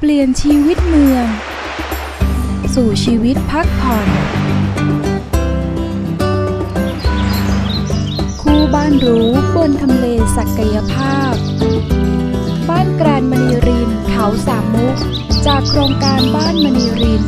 เปลี่ยนชีวิตเมือง สู่ชีวิตพักผ่อน คู่บ้านรู้บนทำเลศักยภาพ บ้านแกรนมณีรินเขาสามมุก จากโครงการบ้านมณีริน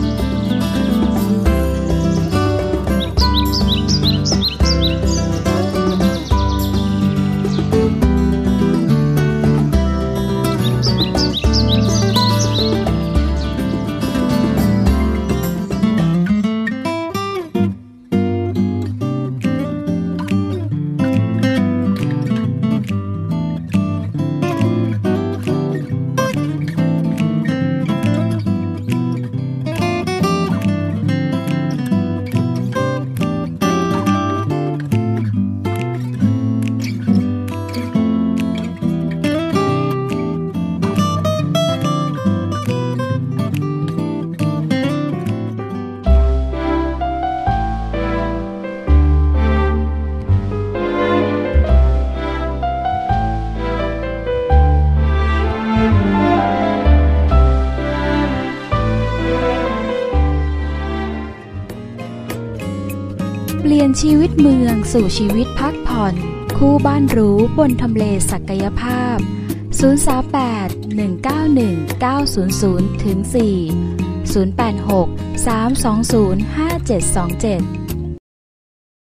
ปลี่ยนชีวิตเมืองสู่ชีวิตพักผ่อน คู่บ้านรู้บนทำเลศักยภาพ 038 191 900 ถึง 4 086 320 5727